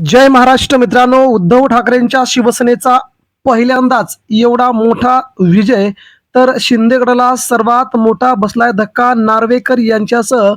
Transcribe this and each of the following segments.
जय महाराष्ट्र मित्रांनो उद्धव ठाकरेंच्या शिवसेनेचा पहिल्यांदाच एवढा मोठा विजय. तर शिंदेगडाला सर्वात मोठा बसलाय धक्का नार्वेकर यांच्यासह.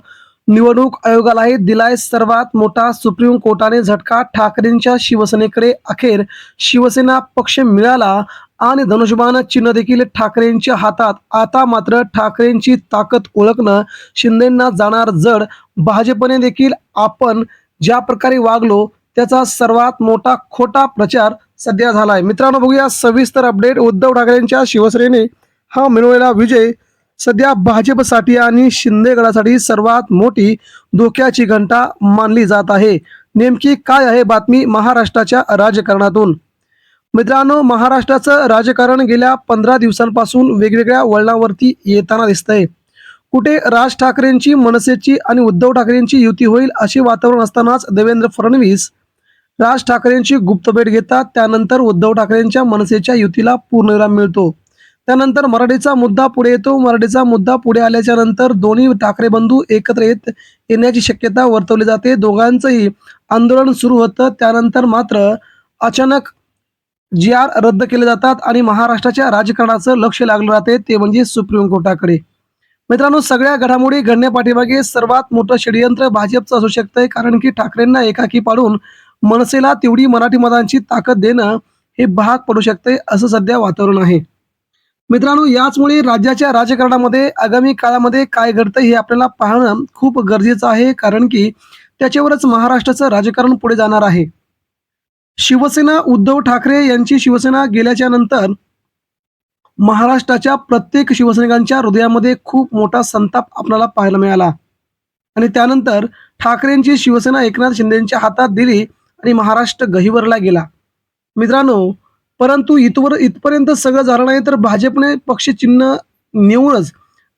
निवडणूक आयोगालाही दिलाय सर्वात मोठा सुप्रीम कोर्टाने झटका ठाकरेंच्या शिवसेनेकडे अखेर. शिवसेना पक्ष मिळाला आणि धनुष्यबाण चिन्ह देखील ठाकरेंच्या हातात. आता मात्र ठाकरेंची ताकद ओळखणं शिंदेंना जाणार जड. भाजपने देखील आपण ज्या प्रकारे वागलो त्याचा सर्वात मोठा खोटा प्रचार सध्या झालाय. मित्रांनो बघूया सविस्तर अपडेट उद्धव ठाकरेंच्या शिवसेनेने हा मिळवलेला विजय सध्या भाजपसाठी आणि शिंदेगडासाठी सर्वात मोठी धोक्याची घंटा मानली जात आहे. नेमकी काय आहे बातमी महाराष्ट्राच्या राजकारणातून? मित्रांनो महाराष्ट्राचं राजकारण गेल्या पंधरा दिवसांपासून वेगवेगळ्या वळणावरती येताना दिसतंय. कुठे राज ठाकरेंची मनसेची आणि उद्धव ठाकरेंची युती होईल असे वातावरण असतानाच देवेंद्र फडणवीस राज ठाकरेंची गुप्त भेट घेतात त्यानंतर उद्धव ठाकरेंच्या मनसेच्या युतीला पूर्णविराम मिळतो. त्यानंतर मराठीचा मुद्दा पुढे येतो. मराठीचा मुद्दा पुढे आल्याच्यानंतर दोन्ही ठाकरे बंधू एकत्र येत येण्याची शक्यता वर्तवली जाते. दोघांचंही आंदोलन सुरू होतं. त्यानंतर मात्र अचानक जी आर रद्द केले जातात आणि महाराष्ट्राच्या राजकारणाचं लक्ष लागलं जाते ते म्हणजे सुप्रीम कोर्टाकडे. मित्रांनो सगळ्या घडामोडी घडण्यापाठीमागे सर्वात मोठं षडयंत्र भाजपचं असू शकतंय कारण की ठाकरेंना एकाकी पाडून मनसेला तेवढी मराठी मतांची ताकद देणं हे भाग पडू शकते असं सध्या वातावरण आहे. मित्रांनो याचमुळे राज्याच्या राजकारणामध्ये आगामी काळामध्ये काय घडतं हे आपल्याला पाहणं खूप गरजेचं आहे कारण की त्याच्यावरच महाराष्ट्राचं राजकारण पुढे जाणार आहे. शिवसेना उद्धव ठाकरे यांची शिवसेना गेल्याच्यानंतर महाराष्ट्राच्या प्रत्येक शिवसैनिकांच्या हृदयामध्ये खूप मोठा संताप आपल्याला पाहायला मिळाला. आणि त्यानंतर ठाकरेंची शिवसेना एकनाथ शिंदेच्या हातात दिली आणि महाराष्ट्र गहिवरला गेला. मित्रांनो परंतु इथवर इथपर्यंत सगळं झालं नाही तर भाजपने पक्ष चिन्ह नेऊनच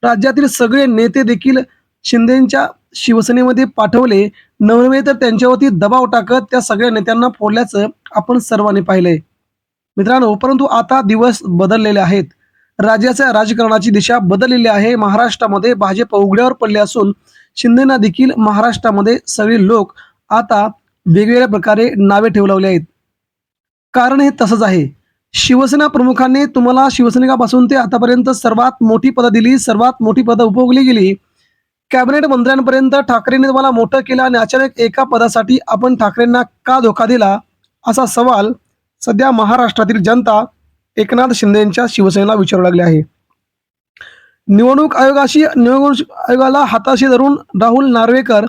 राज्यातील सगळे नेते देखील शिंदेच्या शिवसेनेमध्ये पाठवले. नव्हे तर त्यांच्यावरती दबाव टाकत त्या सगळ्या नेत्यांना फोडल्याचं आपण सर्वांनी पाहिलंय. मित्रांनो परंतु आता दिवस बदललेले आहेत. राज्याच्या राजकारणाची दिशा बदललेली आहे. महाराष्ट्रामध्ये भाजप उघड्यावर पडले असून शिंदेना देखील महाराष्ट्रामध्ये सगळे लोक आता वेगवेगळ्या प्रकारे नावे ठेवू लागले आहेत. कारण हे तसंच आहे. शिवसेना प्रमुखांनी तुम्हाला शिवसैनिकापासून ते आतापर्यंत सर्वात मोठी पदं दिली सर्वात मोठी पदं उपभोगली गेली. कॅबिनेट मंत्र्यांपर्यंत ठाकरेंनी तुम्हाला मोठं केलं आणि अचानक एका पदासाठी आपण ठाकरेंना का धोका दिला? असा सवाल सध्या महाराष्ट्रातील जनता एकनाथ शिंदेच्या शिवसेनेला विचारू लागले आहे. निवडणूक आयोगाशी निवडणूक आयोगाला हाताशी धरून राहुल नार्वेकर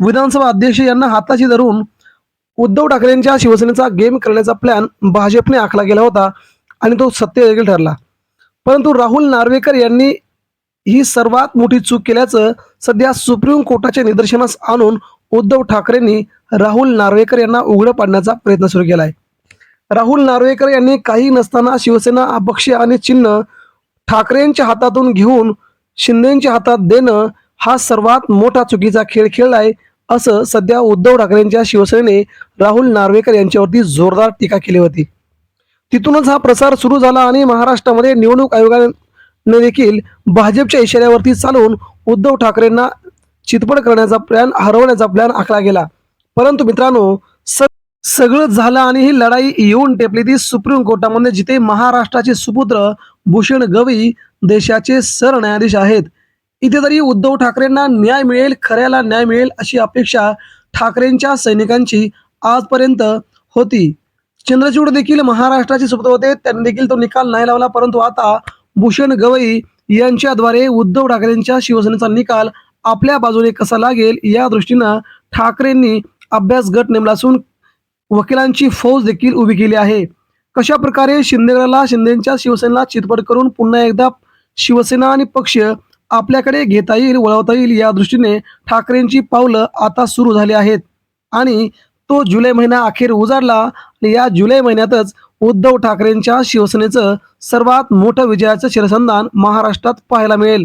विधानसभा अध्यक्ष यांना हाताशी धरून उद्धव ठाकरेंच्या शिवसेनेचा गेम करण्याचा प्लॅन भाजपने आखला गेला होता आणि तो सत्य देखील ठरला. परंतु राहुल नार्वेकर यांनी ही सर्वात मोठी चूक केल्याचं सध्या सुप्रीम कोर्टाच्या निदर्शनास आणून उद्धव ठाकरेंनी राहुल नार्वेकर यांना उघडं पाडण्याचा प्रयत्न सुरू केला आहे राहुल नार्वेकर यांनी काही नसताना शिवसेना अपक्ष आणि चिन्ह ठाकरेंच्या हातातून घेऊन शिंदेच्या हातात देणं हा सर्वात मोठा चुकीचा खेळ खेळलाय. असं सध्या उद्धव ठाकरेंच्या शिवसेनेने राहुल नार्वेकर यांच्यावरती जोरदार टीका केली होती. तिथूनच हा प्रसार सुरू झाला आणि महाराष्ट्रामध्ये निवडणूक आयोगाने देखील भाजपच्या इशाऱ्यावरती चालून उद्धव ठाकरेंना चितपट करण्याचा प्लॅन हरवण्याचा प्लॅन आखला गेला. परंतु मित्रांनो स सगळं झालं आणि ही लढाई येऊन टेपली ती सुप्रीम कोर्टामध्ये जिथे महाराष्ट्राचे सुपुत्र भूषण गवई देशाचे सरन्यायाधीश आहेत. इथे तरी उद्धव ठाकरेंना न्याय मिळेल खऱ्याला न्याय मिळेल अशी अपेक्षा ठाकरेंच्या सैनिकांची आजपर्यंत होती. चंद्रचूड देखील महाराष्ट्राचे सुपुत्र होते. त्यांनी देखील तो निकाल नाही लावला परंतु आता भूषण गवई यांच्याद्वारे उद्धव ठाकरेंच्या शिवसेनेचा निकाल आपल्या बाजूने कसा लागेल या दृष्टीनं ठाकरेंनी अभ्यास गट नेमला असून वकिलांची फौज देखील उभी केली आहे. कशा प्रकारे शिंदेगडाला शिंदेच्या शिवसेनेला चितपट करून पुन्हा एकदा शिवसेना आणि पक्ष आपल्याकडे घेता येईल वळवता येईल या दृष्टीने ठाकरेंची पावलं आता सुरू झाली आहेत. आणि तो जुलै महिना अखेर उजाडला आणि या जुलै महिन्यातच उद्धव ठाकरेंच्या शिवसेनेचं सर्वात मोठं विजयाचं शिरसंधान महाराष्ट्रात पाहायला मिळेल.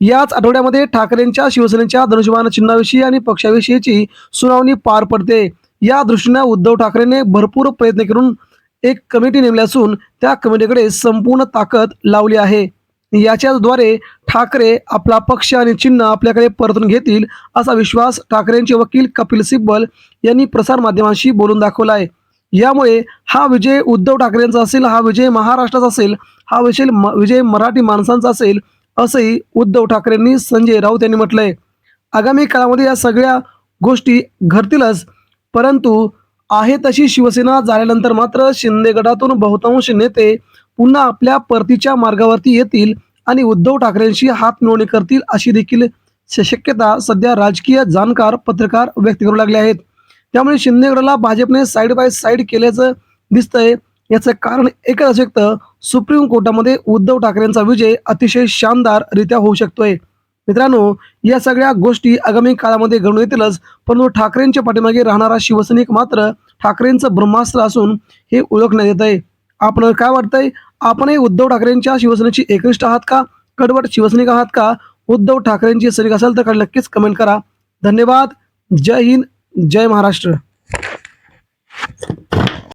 याच आठवड्यामध्ये ठाकरेंच्या शिवसेनेच्या धनुष्यबाण चिन्हाविषयी आणि पक्षाविषयीची सुनावणी पार पडते. या दृष्टीने उद्धव ठाकरेंनी भरपूर प्रयत्न करून एक कमिटी नेमली असून त्या कमिटीकडे संपूर्ण ताकद लावली आहे. याच्याद्वारे ठाकरे आपला पक्ष आणि चिन्ह आपल्याकडे परतून घेतील असा विश्वास ठाकरेंचे वकील कपिल सिब्बल यांनी प्रसारमाध्यमांशी बोलून दाखवला आहे. यामुळे हा विजय उद्धव ठाकरेंचा असेल हा विजय महाराष्ट्राचा असेल हा विषय म- विजय मराठी माणसांचा असेल असंही उद्धव ठाकरेंनी संजय राऊत यांनी म्हटलंय. आगामी काळामध्ये या सगळ्या गोष्टी घडतीलच परंतु आहे तशी शिवसेना झाल्यानंतर मात्र शिंदे गटातून बहुतांश नेते पुन्हा आपल्या परतीच्या मार्गावरती येतील आणि उद्धव ठाकरेंशी हात मिळवणी करतील अशी देखील श- शक्यता सध्या राजकीय जाणकार पत्रकार व्यक्त करू लागले आहेत. त्यामुळे शिंदेगडला भाजपने साईड बाय साईड केल्याचं दिसतंय. याचं कारण एकच असू शकतं सुप्रीम कोर्टामध्ये उद्धव ठाकरेंचा विजय अतिशय शानदाररित्या होऊ शकतोय. मित्रांनो या सगळ्या गोष्टी आगामी काळामध्ये घडून येतीलच परंतु ठाकरेंच्या पाठीमागे राहणारा शिवसैनिक मात्र ठाकरेंचं ब्रह्मास्त्र असून हे ओळखण्यात येत आहे आपण काय वाटतंय? आपणही उद्धव ठाकरेंच्या शिवसेनेची एकनिष्ठ आहात का? कडवट शिवसैनिक आहात का? उद्धव ठाकरेंची सैनिक असाल तर नक्कीच कमेंट करा. धन्यवाद. जय हिंद. जय महाराष्ट्र.